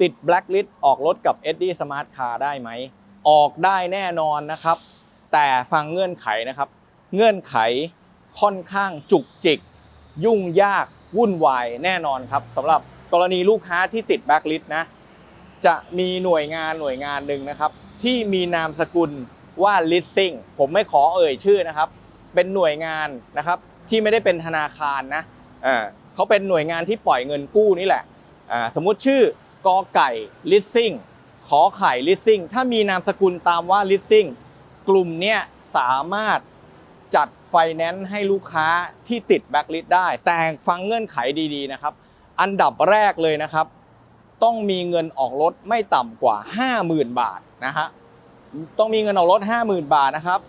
ติดแบล็คลิสต์ออกรถกับ SD Smart Car ได้ไหม ออกได้แน่นอนนะครับ แต่ฟังเงื่อนไขนะครับ เงื่อนไขค่อนข้างจุกจิก ยุ่งยากวุ่นวายแน่นอนครับสำหรับกรณีลูกค้าที่ติดแบล็คลิสต์นะ จะมีหน่วยงานหน่วยงานหนึ่งนะครับ ที่มีนามสกุลว่า listing ผมไม่ขอเอ่ยชื่อนะครับ เป็นหน่วยงานนะครับที่ไม่ได้เป็นธนาคารนะเขาเป็นหน่วยงานที่ปล่อยเงินกู้นี่แหละสมมติชื่อ กอไก่ listing ขอไข่ listing ถ้ามีนามสกุลตามว่า listing กลุ่มเนี้ยสามารถจัดไฟแนนซ์ให้ลูกค้าที่ติดแบ็คลิสได้ แต่ฟังเงื่อนไขดีๆนะครับ อันดับแรกเลยนะครับ ต้องมีเงินออกรถไม่ต่ำกว่า 50,000 บาทนะฮะต้องมีเงินออกรถ 50,000 บาทนะครับ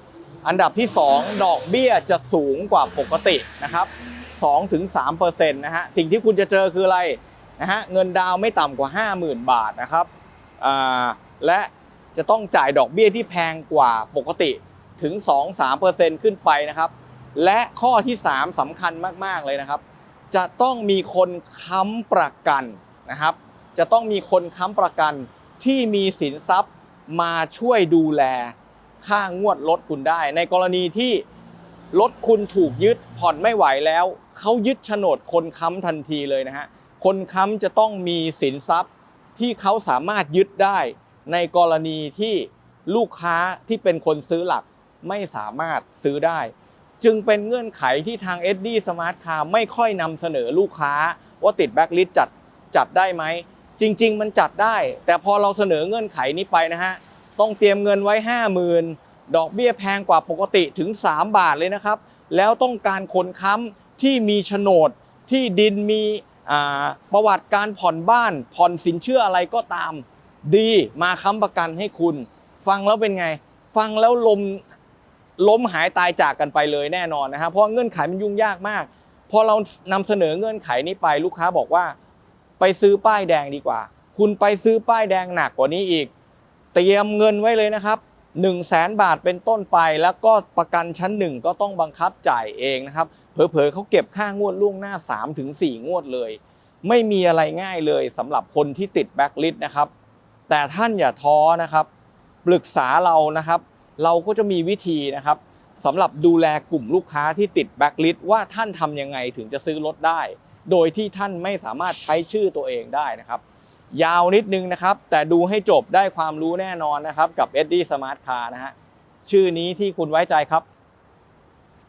อันดับที่ 2 ดอกเบี้ยจะสูงกว่าปกตินะครับ2-3%นะฮะสิ่งที่คุณจะเจอคืออะไร นะฮะเงินดาวไม่ต่ำกว่า 50,000 บาทนะครับและจะต้องจ่ายดอกเบี้ยที่แพงกว่าปกติถึง 2-3%ขึ้นไปนะครับ และข้อที่ 3สำคัญมากๆเลยนะครับ จะต้องมีคนค้ำประกันนะครับ จะต้องมีคนค้ำประกันที่มีสินทรัพย์มาช่วยดูแลค่างวดรถคุณได้ ในกรณีที่รถคุณถูกยึดผ่อนไม่ไหวแล้ว เขายึดโฉนดคนค้ำทันทีเลยนะฮะ คนค้ำจะต้องมีสินทรัพย์ที่เขาสามารถยึดได้ในกรณีที่ลูกค้าที่เป็นคนซื้อหลักไม่สามารถซื้อได้ จึงเป็นเงื่อนไขที่ทาง SD Smart Car ไม่ค่อยนำเสนอลูกค้าว่าติดแบ็คลิสจัดจัดได้ไหม จริง ๆ มันจัดได้ แต่พอเราเสนอเงื่อนไขนี้ไปนะฮะ ต้องเตรียมเงินไว้ 50,000 ดอกเบี้ยแพงกว่าปกติถึง 3 บาทเลยนะครับ แล้วต้องการคนค้ำที่มีโฉนดที่ดินมี ประวัติการผ่อนบ้าน ผ่อนสินเชื่ออะไรก็ตามดีมาค้ำประกันให้คุณ ฟังแล้วเป็นไง ฟังแล้วลมล้มหายตายจากกันไปเลยแน่นอนนะครับเพราะเงื่อนไขมันยุ่งยากมาก พอเรานำเสนอเงื่อนไขนี้ไปลูกค้าบอกว่า ไปซื้อป้ายแดงดีกว่า คุณไปซื้อป้ายแดงหนักกว่านี้อีก เตรียมเงินไว้เลยนะครับ1 0 0 0 0แสนบาทเป็นต้นไป แล้วก็ประกันชั้นหนึ่งก็ต้องบังคับจ่ายเองนะครับ เผลอๆเขาเก็บค่างวดล่วงหน้า 3-4 งวดเลย ไม่มีอะไรง่ายเลยสำหรับคนที่ติดแบ็คลิสต์นะครับ แต่ท่านอย่าท้อนะครับ ปรึกษาเรานะครับ เราก็จะมีวิธีนะครับสำหรับดูแลกลุ่มลูกค้าที่ติดแบ็คลิสต์ว่าท่านทำยังไงถึงจะซื้อรถได้ โดยที่ท่านไม่สามารถใช้ชื่อตัวเองได้นะครับ ยาวนิดนึงนะครับ แต่ดูให้จบได้ความรู้แน่นอนนะครับ กับ SD Smart Car นะฮะชื่อนี้ที่คุณไว้ใจครับ